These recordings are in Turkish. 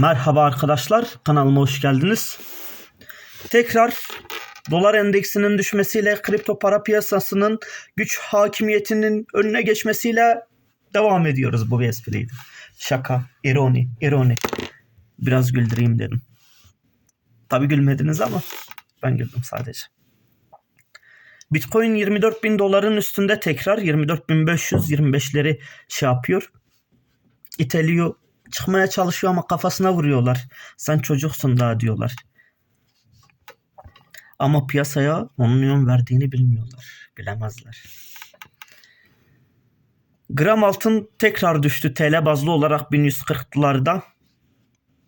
Merhaba arkadaşlar, kanalıma hoş geldiniz. Tekrar dolar endeksinin düşmesiyle kripto para piyasasının güç hakimiyetinin önüne geçmesiyle devam ediyoruz bu espriyi. Şaka, ironi, ironi. Biraz güldüreyim dedim. Tabi gülmediniz ama ben güldüm sadece. Bitcoin 24 bin doların üstünde tekrar 24.525'leri şey yapıyor. İteliyor. Çıkmaya çalışıyor ama kafasına vuruyorlar. Sen çocuksun daha diyorlar. Ama piyasaya onun yön verdiğini bilmiyorlar. Bilemezler. Gram altın tekrar düştü TL bazlı olarak 1140'larda.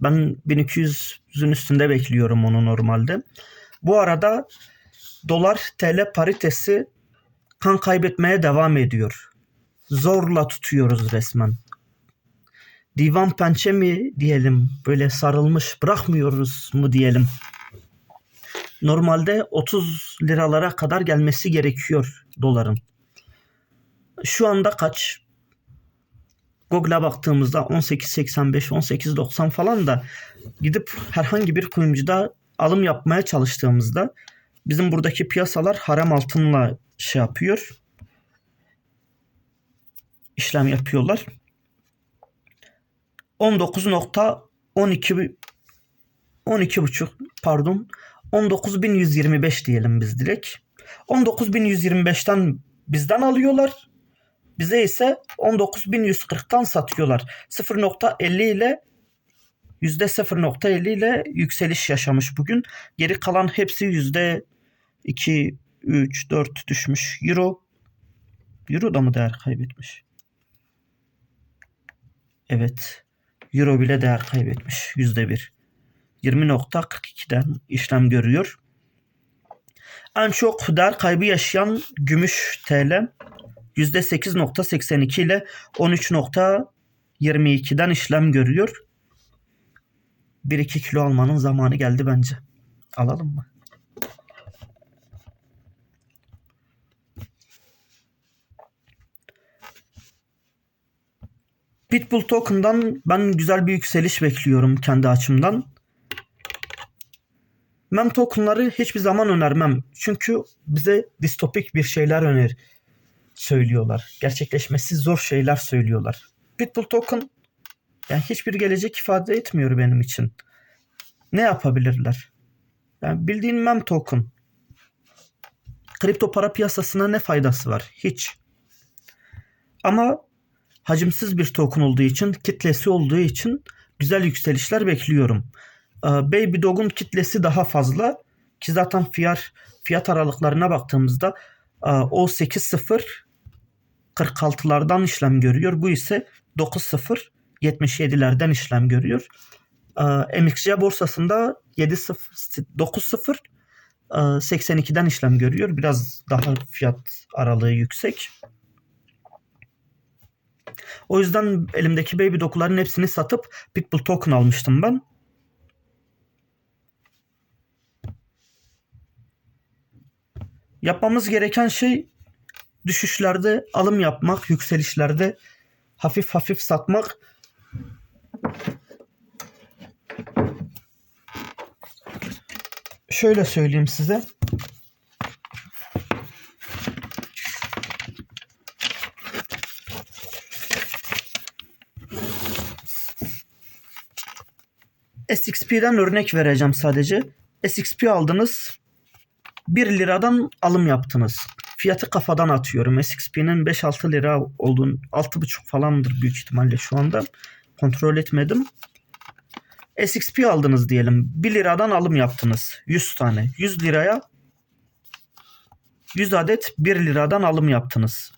Ben 1200'ün üstünde bekliyorum onu normalde. Bu arada dolar TL paritesi kan kaybetmeye devam ediyor. Zorla tutuyoruz resmen. Divan pençe mi diyelim böyle sarılmış bırakmıyoruz mu diyelim. Normalde 30 liralara kadar gelmesi gerekiyor doların. Şu anda kaç? Google'a baktığımızda 18.85, 18.90 falan da gidip herhangi bir kuyumcuda alım yapmaya çalıştığımızda bizim buradaki piyasalar harem altınla şey yapıyor. işlem yapıyorlar. 19.12 12.5 pardon 19.125 diyelim biz direkt. 19.125'ten bizden alıyorlar. Bize ise 19.140'tan satıyorlar. 0.50 ile %0.50 ile yükseliş yaşamış bugün. Geri kalan hepsi %2, 3, 4 düşmüş. Euro Euro da mı değer kaybetmiş? Evet. Euro bile değer kaybetmiş. %1. 20.42'den işlem görüyor. En çok değer kaybı yaşayan gümüş TL %8.82 ile 13.22'den işlem görüyor. 1-2 kilo almanın zamanı geldi bence. Alalım mı? Pitbull Token'dan ben güzel bir yükseliş bekliyorum kendi açımdan. Mem tokenları hiçbir zaman önermem. Çünkü bize distopik bir şeyler öner söylüyorlar. Gerçekleşmesi zor şeyler söylüyorlar. Pitbull Token yani hiçbir gelecek ifade etmiyor benim için. Ne yapabilirler? Yani bildiğin mem token. Kripto para piyasasına ne faydası var? Hiç. Ama hacimsiz bir token olduğu için, kitlesi olduğu için güzel yükselişler bekliyorum. Ee, Baby Dog'un kitlesi daha fazla ki zaten fiyat fiyat aralıklarına baktığımızda e, o 8.0 46'lardan işlem görüyor. Bu ise 9.0 77'lerden işlem görüyor. Ee, MXC borsasında 7.0 9.0 e, 82'den işlem görüyor. Biraz daha fiyat aralığı yüksek. O yüzden elimdeki baby dokuların hepsini satıp Pitbull token almıştım ben. Yapmamız gereken şey düşüşlerde alım yapmak, yükselişlerde hafif hafif satmak. Şöyle söyleyeyim size. SXP'den örnek vereceğim sadece. SXP aldınız. 1 liradan alım yaptınız. Fiyatı kafadan atıyorum. SXP'nin 5-6 lira olduğunu 6,5 falandır büyük ihtimalle şu anda. Kontrol etmedim. SXP aldınız diyelim. 1 liradan alım yaptınız. 100 tane. 100 liraya 100 adet 1 liradan alım yaptınız.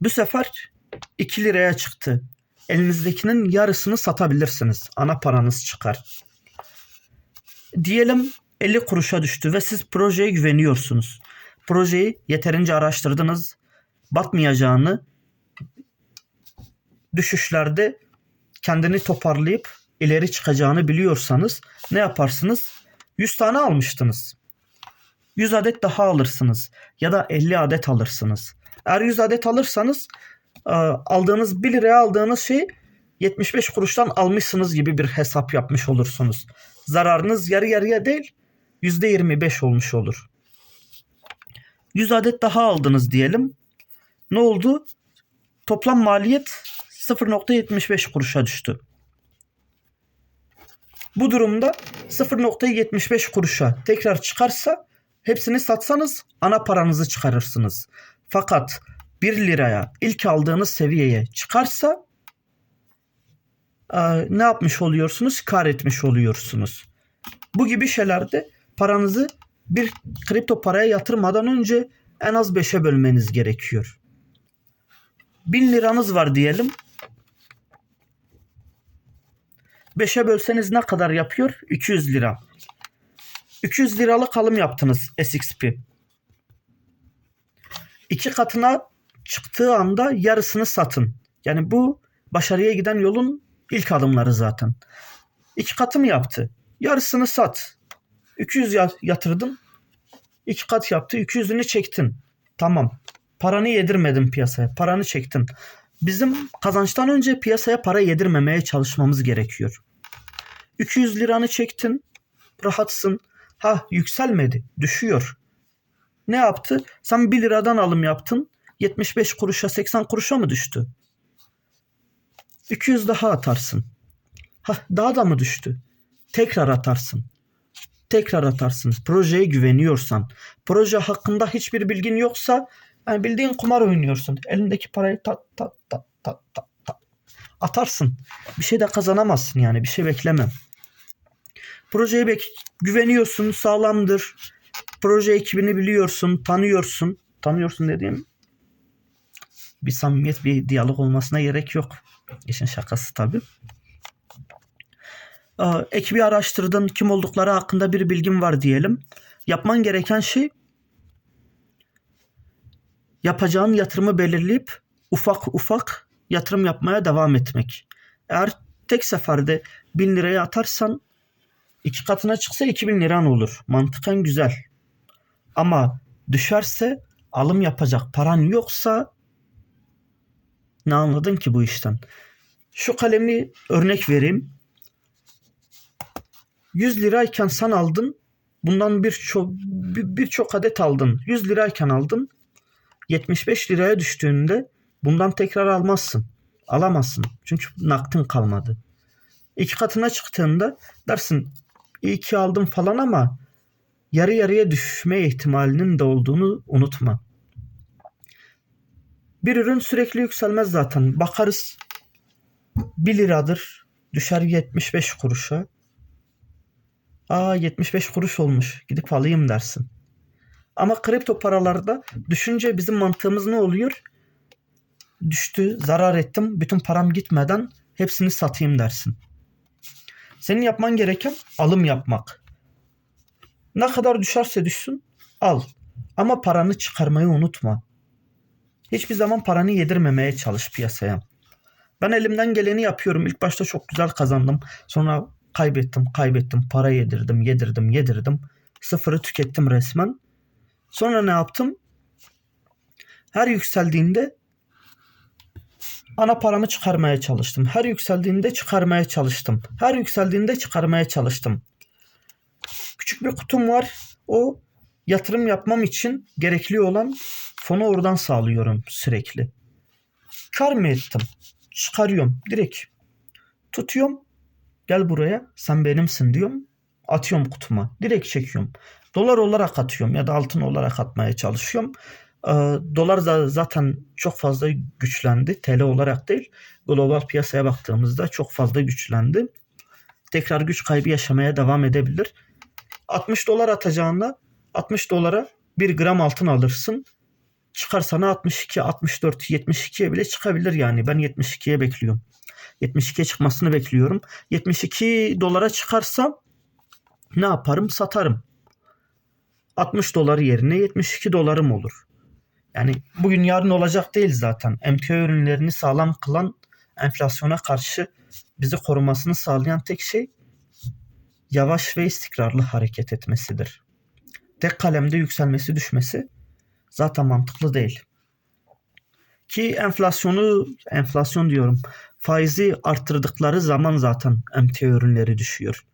Bu sefer 2 liraya çıktı. Elinizdekinin yarısını satabilirsiniz. Ana paranız çıkar. Diyelim 50 kuruşa düştü ve siz projeye güveniyorsunuz. Projeyi yeterince araştırdınız. Batmayacağını düşüşlerde kendini toparlayıp ileri çıkacağını biliyorsanız ne yaparsınız? 100 tane almıştınız. 100 adet daha alırsınız ya da 50 adet alırsınız. Eğer 100 adet alırsanız aldığınız 1 liraya aldığınız şey 75 kuruştan almışsınız gibi bir hesap yapmış olursunuz. Zararınız yarı yarıya değil %25 olmuş olur. 100 adet daha aldınız diyelim. Ne oldu? Toplam maliyet 0.75 kuruşa düştü. Bu durumda 0.75 kuruşa tekrar çıkarsa hepsini satsanız ana paranızı çıkarırsınız. Fakat 1 liraya ilk aldığınız seviyeye çıkarsa e, ne yapmış oluyorsunuz? Kar etmiş oluyorsunuz. Bu gibi şeylerde paranızı bir kripto paraya yatırmadan önce en az 5'e bölmeniz gerekiyor. 1000 liranız var diyelim. 5'e bölseniz ne kadar yapıyor? 200 lira. 200 liralık alım yaptınız SXP. İki katına çıktığı anda yarısını satın. Yani bu başarıya giden yolun ilk adımları zaten. İki katı mı yaptı? Yarısını sat. 200 ya- yatırdın. İki kat yaptı. 200'ünü çektin. Tamam. Paranı yedirmedin piyasaya. Paranı çektin. Bizim kazançtan önce piyasaya para yedirmemeye çalışmamız gerekiyor. 200 liranı çektin. Rahatsın. Ha yükselmedi. Düşüyor. Ne yaptı? Sen 1 liradan alım yaptın. 75 kuruşa 80 kuruşa mı düştü? 200 daha atarsın. Ha daha da mı düştü? Tekrar atarsın. Tekrar atarsın. Projeye güveniyorsan. Proje hakkında hiçbir bilgin yoksa yani bildiğin kumar oynuyorsun. Elindeki parayı tat tat tat tat tat tat. Atarsın. Bir şey de kazanamazsın yani. Bir şey bekleme. Projeye bek güveniyorsun. Sağlamdır. Proje ekibini biliyorsun. Tanıyorsun. Tanıyorsun dediğim bir samimiyet, bir diyalog olmasına gerek yok. İşin şakası tabii. Aa, Ekibi araştırdın, kim oldukları hakkında bir bilgin var diyelim. Yapman gereken şey yapacağın yatırımı belirleyip ufak ufak yatırım yapmaya devam etmek. Eğer tek seferde 1000 liraya atarsan iki katına çıksa 2000 liran olur. Mantıken güzel. Ama düşerse alım yapacak paran yoksa ne anladın ki bu işten? Şu kalemi örnek vereyim. 100 lirayken sen aldın. Bundan birçok bir- birçok adet aldın. 100 lirayken aldın. 75 liraya düştüğünde bundan tekrar almazsın. Alamazsın. Çünkü nakdin kalmadı. İki katına çıktığında dersin iyi ki aldım falan ama yarı yarıya düşme ihtimalinin de olduğunu unutma. Bir ürün sürekli yükselmez zaten. Bakarız 1 liradır. Düşer 75 kuruşa. Aa 75 kuruş olmuş. Gidip alayım dersin. Ama kripto paralarda düşünce bizim mantığımız ne oluyor? Düştü, zarar ettim. Bütün param gitmeden hepsini satayım dersin. Senin yapman gereken alım yapmak. Ne kadar düşerse düşsün al. Ama paranı çıkarmayı unutma. Hiçbir zaman paranı yedirmemeye çalış piyasaya. Ben elimden geleni yapıyorum. İlk başta çok güzel kazandım. Sonra kaybettim, kaybettim. Para yedirdim, yedirdim, yedirdim. Sıfırı tükettim resmen. Sonra ne yaptım? Her yükseldiğinde ana paramı çıkarmaya çalıştım. Her yükseldiğinde çıkarmaya çalıştım. Her yükseldiğinde çıkarmaya çalıştım. Küçük bir kutum var. O yatırım yapmam için gerekli olan fonu oradan sağlıyorum sürekli. Kar mı ettim? Çıkarıyorum direkt. Tutuyorum. Gel buraya sen benimsin diyorum. Atıyorum kutuma. Direkt çekiyorum. Dolar olarak atıyorum ya da altın olarak atmaya çalışıyorum. Ee, dolar da zaten çok fazla güçlendi. TL olarak değil. Global piyasaya baktığımızda çok fazla güçlendi. Tekrar güç kaybı yaşamaya devam edebilir. 60 dolar atacağında 60 dolara 1 gram altın alırsın. Çıkar sana 62, 64, 72'ye bile çıkabilir yani. Ben 72'ye bekliyorum. 72'ye çıkmasını bekliyorum. 72 dolara çıkarsam ne yaparım? Satarım. 60 dolar yerine 72 dolarım olur. Yani bugün yarın olacak değil zaten. Emtia ürünlerini sağlam kılan enflasyona karşı bizi korumasını sağlayan tek şey yavaş ve istikrarlı hareket etmesidir. Tek kalemde yükselmesi düşmesi zaten mantıklı değil. Ki enflasyonu, enflasyon diyorum, faizi arttırdıkları zaman zaten emtia ürünleri düşüyor.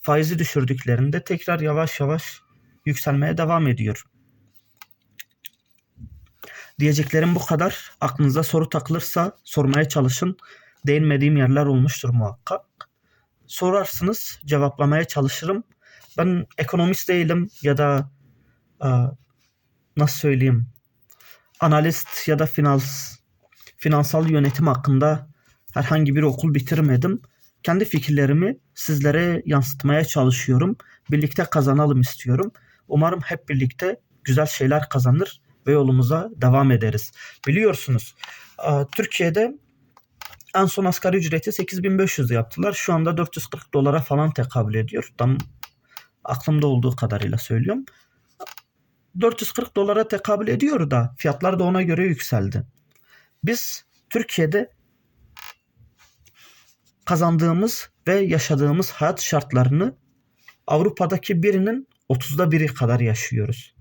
Faizi düşürdüklerinde tekrar yavaş yavaş yükselmeye devam ediyor. Diyeceklerim bu kadar. Aklınıza soru takılırsa sormaya çalışın. Değinmediğim yerler olmuştur muhakkak. Sorarsınız, cevaplamaya çalışırım. Ben ekonomist değilim ya da e, nasıl söyleyeyim analist ya da finans finansal yönetim hakkında herhangi bir okul bitirmedim. Kendi fikirlerimi sizlere yansıtmaya çalışıyorum. Birlikte kazanalım istiyorum. Umarım hep birlikte güzel şeyler kazanır ve yolumuza devam ederiz. Biliyorsunuz e, Türkiye'de en son asgari ücreti 8500 yaptılar. Şu anda 440 dolara falan tekabül ediyor. Tam aklımda olduğu kadarıyla söylüyorum. 440 dolara tekabül ediyor da fiyatlar da ona göre yükseldi. Biz Türkiye'de kazandığımız ve yaşadığımız hayat şartlarını Avrupa'daki birinin 30'da biri kadar yaşıyoruz.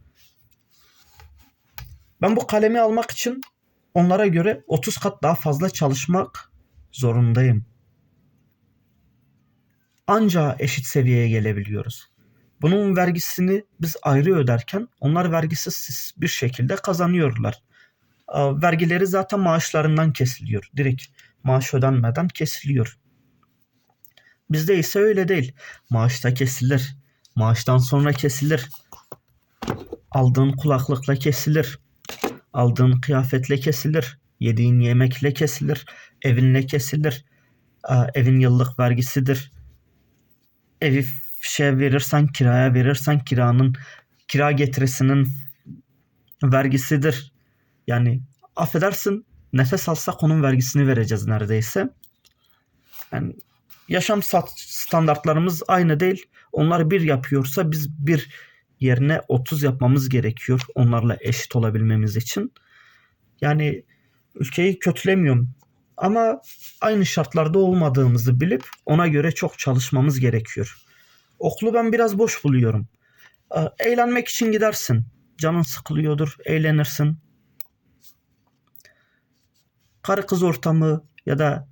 Ben bu kalemi almak için onlara göre 30 kat daha fazla çalışmak zorundayım. Anca eşit seviyeye gelebiliyoruz. Bunun vergisini biz ayrı öderken onlar vergisiz bir şekilde kazanıyorlar. Vergileri zaten maaşlarından kesiliyor. Direkt maaş ödenmeden kesiliyor. Bizde ise öyle değil. Maaşta kesilir. Maaştan sonra kesilir. Aldığın kulaklıkla kesilir. Aldığın kıyafetle kesilir. Yediğin yemekle kesilir. Evinle kesilir. Evin yıllık vergisidir. Evi şey verirsen kiraya verirsen kiranın kira getirisinin vergisidir. Yani affedersin nefes alsak onun vergisini vereceğiz neredeyse. Yani yaşam standartlarımız aynı değil. Onlar bir yapıyorsa biz bir yerine 30 yapmamız gerekiyor onlarla eşit olabilmemiz için. Yani ülkeyi kötülemiyorum ama aynı şartlarda olmadığımızı bilip ona göre çok çalışmamız gerekiyor. Okulu ben biraz boş buluyorum. Eğlenmek için gidersin. Canın sıkılıyordur, eğlenirsin. Karı kız ortamı ya da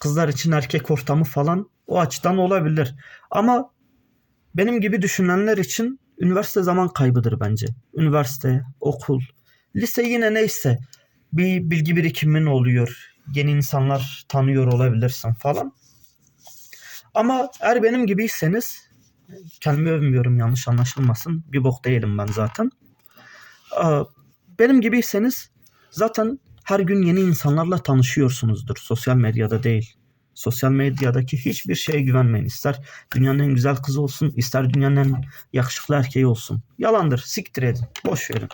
kızlar için erkek ortamı falan o açıdan olabilir. Ama benim gibi düşünenler için üniversite zaman kaybıdır bence. Üniversite, okul, lise yine neyse bir bilgi birikimin oluyor. Yeni insanlar tanıyor olabilirsin falan. Ama eğer benim gibiyseniz kendimi övmüyorum yanlış anlaşılmasın. Bir bok değilim ben zaten. Benim gibiyseniz zaten her gün yeni insanlarla tanışıyorsunuzdur. Sosyal medyada değil. Sosyal medyadaki hiçbir şeye güvenmeyin. İster dünyanın en güzel kızı olsun, ister dünyanın en yakışıklı erkeği olsun. Yalandır. Siktir edin. Boş verin.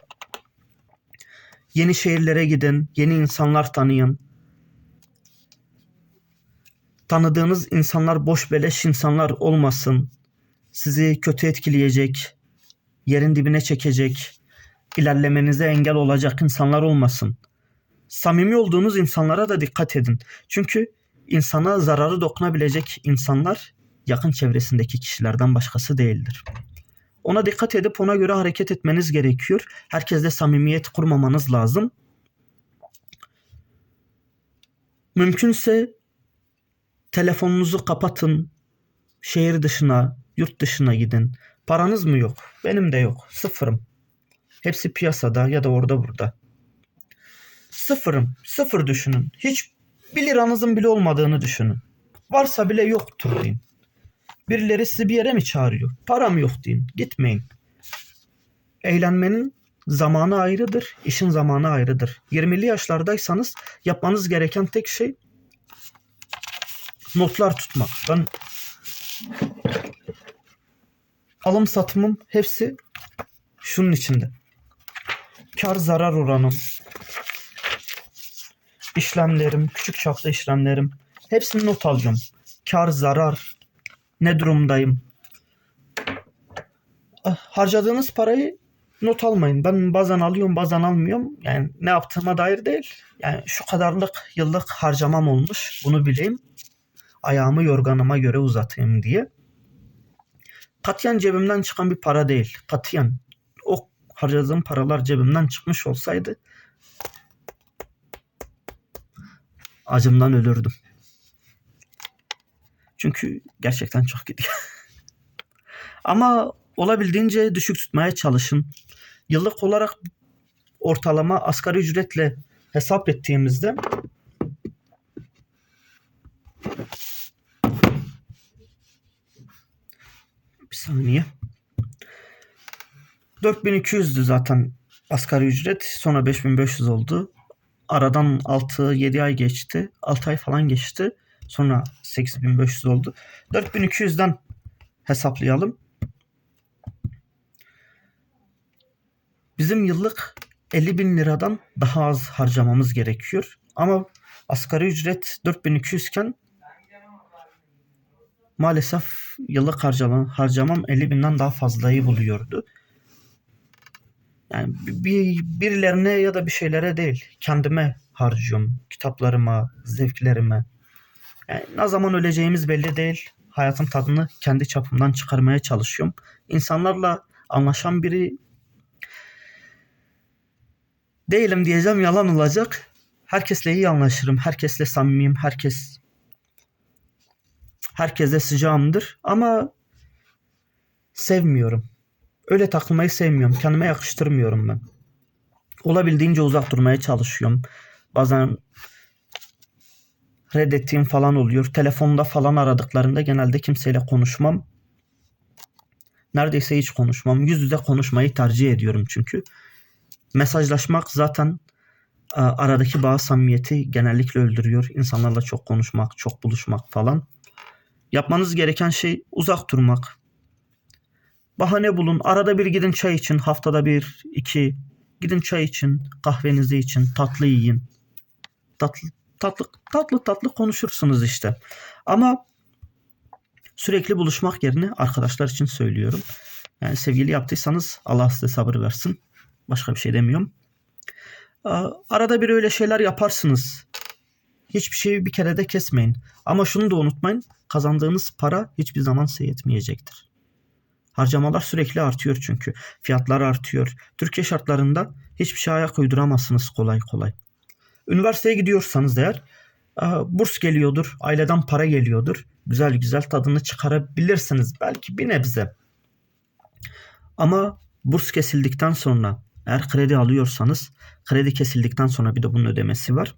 Yeni şehirlere gidin. Yeni insanlar tanıyın. Tanıdığınız insanlar boş beleş insanlar olmasın. Sizi kötü etkileyecek, yerin dibine çekecek, ilerlemenize engel olacak insanlar olmasın. Samimi olduğunuz insanlara da dikkat edin. Çünkü insana zararı dokunabilecek insanlar yakın çevresindeki kişilerden başkası değildir. Ona dikkat edip ona göre hareket etmeniz gerekiyor. Herkesle samimiyet kurmamanız lazım. Mümkünse telefonunuzu kapatın. Şehir dışına, yurt dışına gidin. Paranız mı yok? Benim de yok. Sıfırım. Hepsi piyasada ya da orada burada. Sıfırım. Sıfır düşünün. Hiç bir liranızın bile olmadığını düşünün. Varsa bile yoktur deyin. Birileri sizi bir yere mi çağırıyor? Param yok deyin. Gitmeyin. Eğlenmenin zamanı ayrıdır, işin zamanı ayrıdır. 20'li yaşlardaysanız yapmanız gereken tek şey notlar tutmak. Ben alım satımım hepsi şunun içinde. Kar zarar oranım, işlemlerim, küçük çaplı işlemlerim hepsini not alacağım. Kar zarar, ne durumdayım. Ah, harcadığınız parayı not almayın. Ben bazen alıyorum bazen almıyorum. Yani ne yaptığıma dair değil. Yani şu kadarlık yıllık harcamam olmuş. Bunu bileyim. Ayağımı yorganıma göre uzatayım diye. Katiyen cebimden çıkan bir para değil. Katiyen. O harcadığım paralar cebimden çıkmış olsaydı acımdan ölürdüm. Çünkü gerçekten çok gidiyor. Ama olabildiğince düşük tutmaya çalışın. Yıllık olarak ortalama asgari ücretle hesap ettiğimizde saniye 4200'dü zaten asgari ücret. Sonra 5500 oldu. Aradan 6-7 ay geçti. 6 ay falan geçti. Sonra 8500 oldu. 4200'den hesaplayalım. Bizim yıllık 50 bin liradan daha az harcamamız gerekiyor. Ama asgari ücret 4200 iken maalesef yıllık harcamam, harcamam 50 binden daha fazlayı buluyordu. Yani bir, birilerine ya da bir şeylere değil. Kendime harcıyorum. Kitaplarıma, zevklerime. Yani ne zaman öleceğimiz belli değil. Hayatın tadını kendi çapımdan çıkarmaya çalışıyorum. İnsanlarla anlaşan biri değilim diyeceğim yalan olacak. Herkesle iyi anlaşırım. Herkesle samimiyim. Herkes herkese sıcağımdır ama sevmiyorum. Öyle takılmayı sevmiyorum. Kendime yakıştırmıyorum ben. Olabildiğince uzak durmaya çalışıyorum. Bazen reddettiğim falan oluyor. Telefonda falan aradıklarında genelde kimseyle konuşmam. Neredeyse hiç konuşmam. Yüz yüze konuşmayı tercih ediyorum çünkü. Mesajlaşmak zaten e, aradaki bağ samimiyeti genellikle öldürüyor. İnsanlarla çok konuşmak, çok buluşmak falan. Yapmanız gereken şey uzak durmak. Bahane bulun. Arada bir gidin çay için. Haftada bir, iki. Gidin çay için. Kahvenizi için. Tatlı yiyin. Tatlı tatlı tatlı tatlı konuşursunuz işte. Ama sürekli buluşmak yerine arkadaşlar için söylüyorum. Yani sevgili yaptıysanız Allah size sabır versin. Başka bir şey demiyorum. Arada bir öyle şeyler yaparsınız. Hiçbir şeyi bir kere de kesmeyin. Ama şunu da unutmayın. Kazandığınız para hiçbir zaman size yetmeyecektir. Harcamalar sürekli artıyor çünkü. Fiyatlar artıyor. Türkiye şartlarında hiçbir şey ayak uyduramazsınız kolay kolay. Üniversiteye gidiyorsanız eğer burs geliyordur, aileden para geliyordur. Güzel güzel tadını çıkarabilirsiniz belki bir nebze. Ama burs kesildikten sonra eğer kredi alıyorsanız kredi kesildikten sonra bir de bunun ödemesi var.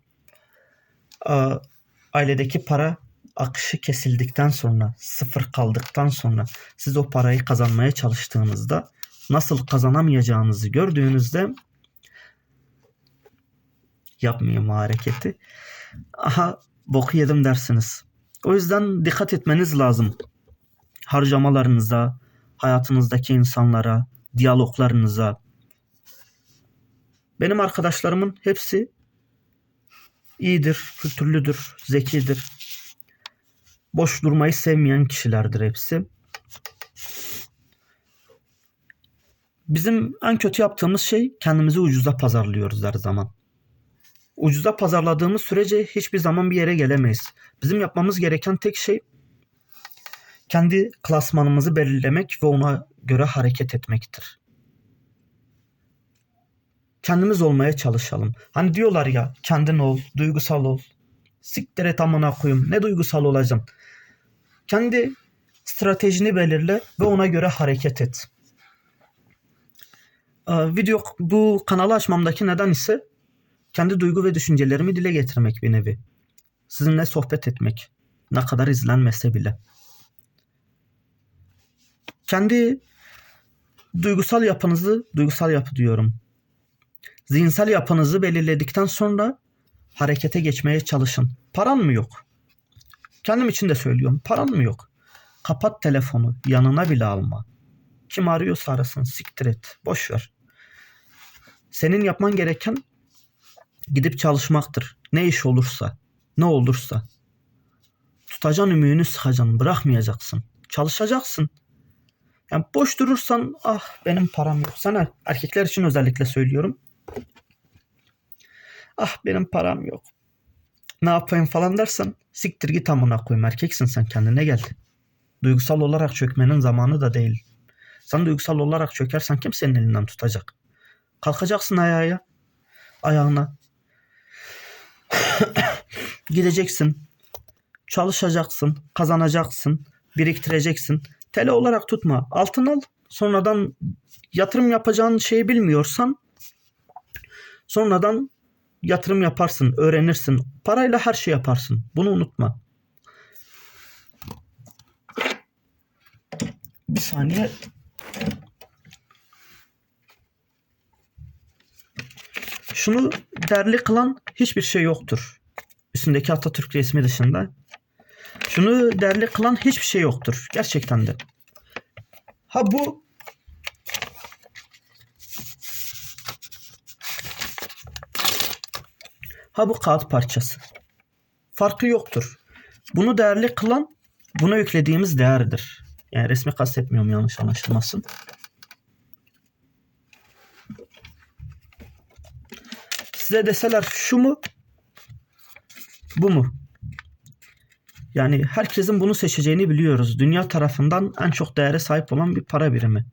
Ailedeki para akışı kesildikten sonra, sıfır kaldıktan sonra siz o parayı kazanmaya çalıştığınızda nasıl kazanamayacağınızı gördüğünüzde yapmayayım hareketi. Aha boku yedim dersiniz. O yüzden dikkat etmeniz lazım. Harcamalarınıza, hayatınızdaki insanlara, diyaloglarınıza. Benim arkadaşlarımın hepsi iyidir, kültürlüdür, zekidir. Boş durmayı sevmeyen kişilerdir hepsi. Bizim en kötü yaptığımız şey kendimizi ucuza pazarlıyoruz her zaman. Ucuza pazarladığımız sürece hiçbir zaman bir yere gelemeyiz. Bizim yapmamız gereken tek şey kendi klasmanımızı belirlemek ve ona göre hareket etmektir. Kendimiz olmaya çalışalım. Hani diyorlar ya kendin ol, duygusal ol. Siktir et amına koyayım. Ne duygusal olacağım? Kendi stratejini belirle ve ona göre hareket et. Ee, video bu kanalı açmamdaki neden ise kendi duygu ve düşüncelerimi dile getirmek bir nevi. Sizinle sohbet etmek. Ne kadar izlenmese bile. Kendi duygusal yapınızı, duygusal yapı diyorum. Zihinsel yapınızı belirledikten sonra harekete geçmeye çalışın. Paran mı yok? Kendim için de söylüyorum. Paran mı yok? Kapat telefonu. Yanına bile alma. Kim arıyorsa arasın. Siktir et. Boş ver. Senin yapman gereken gidip çalışmaktır. Ne iş olursa. Ne olursa. Tutacaksın ümüğünü sıkacaksın. Bırakmayacaksın. Çalışacaksın. Yani boş durursan ah benim param yok. Sana erkekler için özellikle söylüyorum. Ah benim param yok ne yapayım falan dersen siktir git amına koyayım erkeksin sen kendine gel. Duygusal olarak çökmenin zamanı da değil. Sen duygusal olarak çökersen kim senin elinden tutacak? Kalkacaksın ayağa. Ayağına. Gideceksin. Çalışacaksın. Kazanacaksın. Biriktireceksin. TL olarak tutma. Altın al. Sonradan yatırım yapacağın şeyi bilmiyorsan sonradan yatırım yaparsın, öğrenirsin. Parayla her şey yaparsın. Bunu unutma. Bir saniye. Şunu değerli kılan hiçbir şey yoktur. Üstündeki Atatürk resmi dışında. Şunu değerli kılan hiçbir şey yoktur. Gerçekten de. Ha bu Ha bu kağıt parçası. Farkı yoktur. Bunu değerli kılan buna yüklediğimiz değerdir. Yani resmi kastetmiyorum yanlış anlaşılmasın. Size deseler şu mu? Bu mu? Yani herkesin bunu seçeceğini biliyoruz. Dünya tarafından en çok değere sahip olan bir para birimi.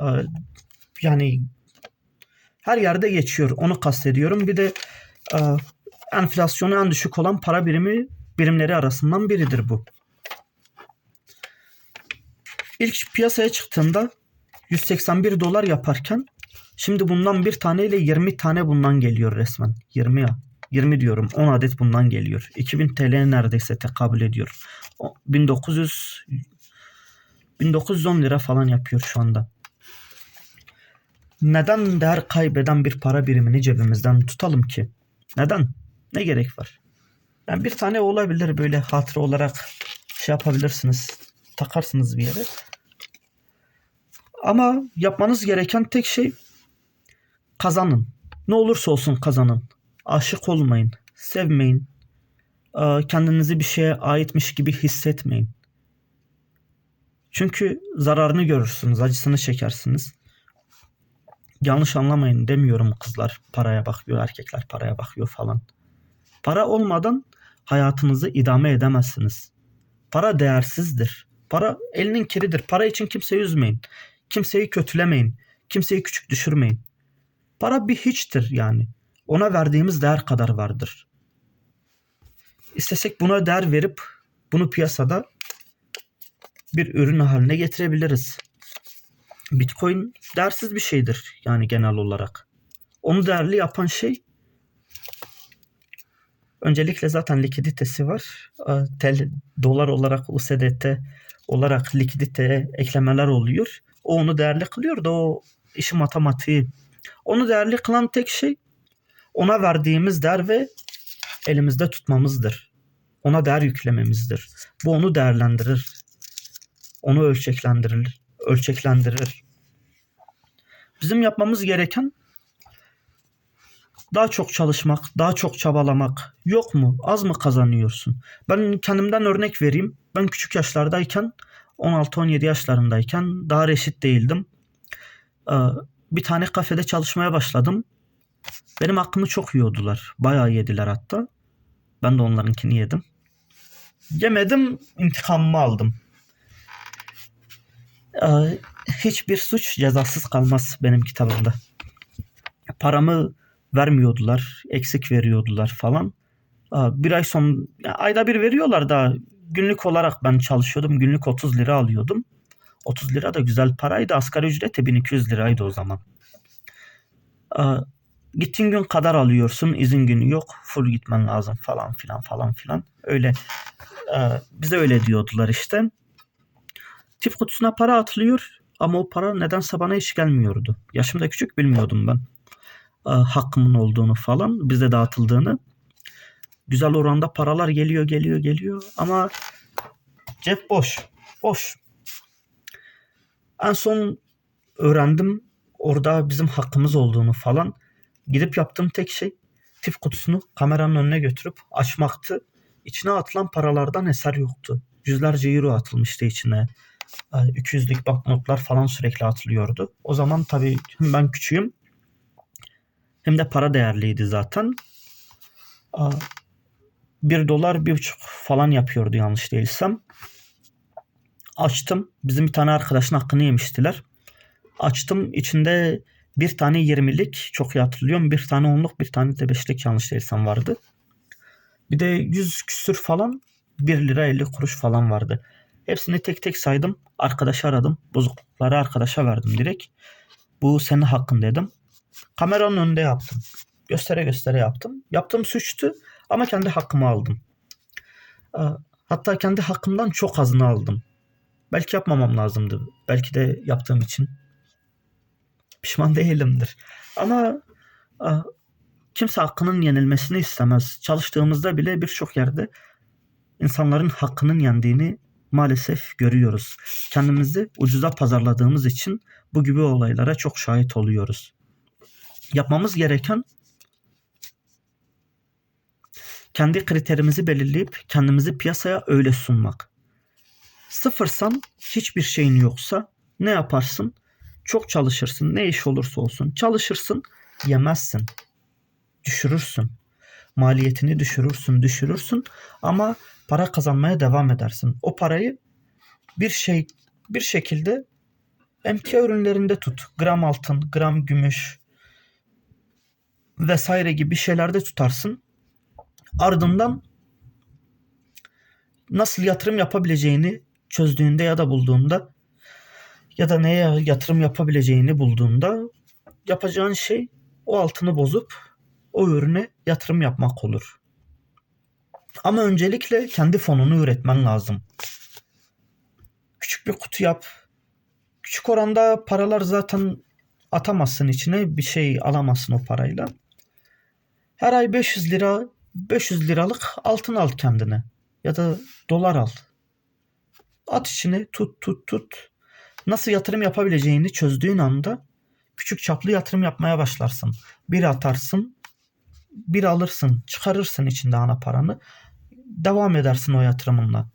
Ee, Yani her yerde geçiyor. Onu kastediyorum. Bir de enflasyonu en düşük olan para birimi birimleri arasından biridir bu. İlk piyasaya çıktığında 181 dolar yaparken şimdi bundan bir taneyle 20 tane bundan geliyor resmen. 20 ya. 20 diyorum 10 adet bundan geliyor. 2000 TL neredeyse tekabül ediyor. O- 1900 1910 lira falan yapıyor şu anda. Neden değer kaybeden bir para birimini cebimizden tutalım ki? Neden? Ne gerek var? Yani bir tane olabilir böyle hatıra olarak şey yapabilirsiniz. Takarsınız bir yere. Ama yapmanız gereken tek şey kazanın. Ne olursa olsun kazanın. Aşık olmayın. Sevmeyin. Ee, Kendinizi bir şeye aitmiş gibi hissetmeyin. Çünkü zararını görürsünüz, acısını çekersiniz. Yanlış anlamayın demiyorum kızlar paraya bakıyor, erkekler paraya bakıyor falan. Para olmadan hayatınızı idame edemezsiniz. Para değersizdir. Para elinin kiridir. Para için kimseyi üzmeyin. Kimseyi kötülemeyin. Kimseyi küçük düşürmeyin. Para bir hiçtir yani. Ona verdiğimiz değer kadar vardır. İstesek buna değer verip bunu piyasada bir ürün haline getirebiliriz. Bitcoin değersiz bir şeydir yani genel olarak. Onu değerli yapan şey öncelikle zaten likiditesi var. Ee, Tel, dolar olarak USDT olarak likiditeye eklemeler oluyor. O onu değerli kılıyor da o işi matematiği. Onu değerli kılan tek şey ona verdiğimiz değer ve elimizde tutmamızdır. Ona değer yüklememizdir. Bu onu değerlendirir. Onu ölçeklendirir. Ölçeklendirir. Bizim yapmamız gereken daha çok çalışmak, daha çok çabalamak. Yok mu? Az mı kazanıyorsun? Ben kendimden örnek vereyim. Ben küçük yaşlardayken 16-17 yaşlarındayken daha reşit değildim. Ee, Bir tane kafede çalışmaya başladım. Benim hakkımı çok yiyordular. Bayağı yediler hatta. Ben de onlarınkini yedim. Yemedim, intikamımı aldım. Ee, Hiçbir suç cezasız kalmaz benim kitabımda. Paramı vermiyordular, eksik veriyordular falan. Aa, Bir ay son, ayda bir veriyorlar da günlük olarak ben çalışıyordum. Günlük 30 lira alıyordum. 30 lira da güzel paraydı. Asgari ücret de 1200 liraydı o zaman. Aa, Gittiğin gün kadar alıyorsun. izin günü yok. Full gitmen lazım falan filan falan filan. Öyle e, bize öyle diyordular işte. Tip kutusuna para atılıyor ama o para nedense bana hiç gelmiyordu. Yaşım da küçük bilmiyordum ben. E, hakkımın olduğunu falan bize dağıtıldığını. Güzel oranda paralar geliyor geliyor geliyor ama cep boş. Boş. En son öğrendim orada bizim hakkımız olduğunu falan. Gidip yaptığım tek şey tip kutusunu kameranın önüne götürüp açmaktı. İçine atılan paralardan eser yoktu. Yüzlerce euro atılmıştı içine. 200'lük banknotlar falan sürekli atılıyordu. O zaman tabii hem ben küçüğüm hem de para değerliydi zaten. 1 dolar bir buçuk falan yapıyordu yanlış değilsem. Açtım. Bizim bir tane arkadaşın hakkını yemiştiler. Açtım. içinde bir tane 20'lik çok iyi hatırlıyorum. Bir tane 10'luk bir tane de 5'lik yanlış değilsem vardı. Bir de 100 küsür falan 1 lira 50 kuruş falan vardı. Hepsini tek tek saydım. Arkadaşı aradım. Bozuklukları arkadaşa verdim direkt. Bu senin hakkın dedim. Kameranın önünde yaptım. Göstere göstere yaptım. Yaptığım suçtu ama kendi hakkımı aldım. Ee, Hatta kendi hakkımdan çok azını aldım. Belki yapmamam lazımdı. Belki de yaptığım için pişman değilimdir. Ama e, kimse hakkının yenilmesini istemez. Çalıştığımızda bile birçok yerde insanların hakkının yendiğini maalesef görüyoruz. Kendimizi ucuza pazarladığımız için bu gibi olaylara çok şahit oluyoruz. Yapmamız gereken kendi kriterimizi belirleyip kendimizi piyasaya öyle sunmak. Sıfırsan hiçbir şeyin yoksa ne yaparsın? Çok çalışırsın. Ne iş olursa olsun. Çalışırsın, yemezsin. Düşürürsün. Maliyetini düşürürsün, düşürürsün ama para kazanmaya devam edersin. O parayı bir şey bir şekilde emtia ürünlerinde tut. Gram altın, gram gümüş vesaire gibi şeylerde tutarsın. Ardından nasıl yatırım yapabileceğini çözdüğünde ya da bulduğunda ya da neye yatırım yapabileceğini bulduğunda yapacağın şey o altını bozup o ürüne yatırım yapmak olur. Ama öncelikle kendi fonunu üretmen lazım. Küçük bir kutu yap. Küçük oranda paralar zaten atamazsın içine bir şey alamazsın o parayla. Her ay 500 lira 500 liralık altın al kendine ya da dolar al. At içine tut tut tut. Nasıl yatırım yapabileceğini çözdüğün anda küçük çaplı yatırım yapmaya başlarsın. Bir atarsın, bir alırsın, çıkarırsın içinde ana paranı. Devam edersin o yatırımınla.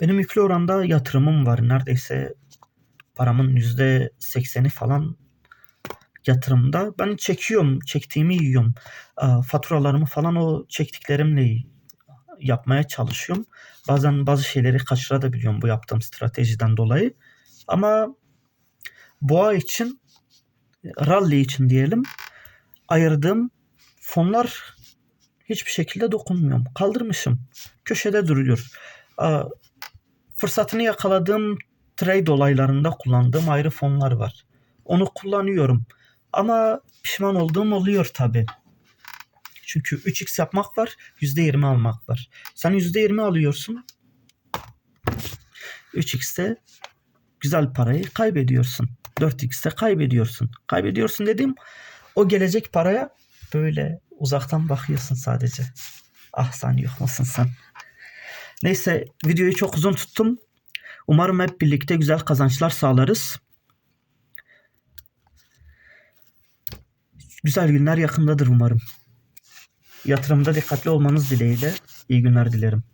Benim yüklü oranda yatırımım var. Neredeyse paramın %80'i falan yatırımda. Ben çekiyorum, çektiğimi yiyorum. Faturalarımı falan o çektiklerimle yapmaya çalışıyorum. Bazen bazı şeyleri kaçırabiliyorum bu yaptığım stratejiden dolayı. Ama boğa için, rally için diyelim ayırdığım fonlar hiçbir şekilde dokunmuyorum. Kaldırmışım. Köşede duruyor. Fırsatını yakaladığım trade olaylarında kullandığım ayrı fonlar var. Onu kullanıyorum. Ama pişman olduğum oluyor tabi. Çünkü 3x yapmak var, %20 almak var. Sen %20 alıyorsun. 3x'te güzel parayı kaybediyorsun. 4x'te kaybediyorsun. Kaybediyorsun dediğim o gelecek paraya böyle uzaktan bakıyorsun sadece. Ah sen yok musun sen? Neyse videoyu çok uzun tuttum. Umarım hep birlikte güzel kazançlar sağlarız. Güzel günler yakındadır umarım. Yatırımda dikkatli olmanız dileğiyle iyi günler dilerim.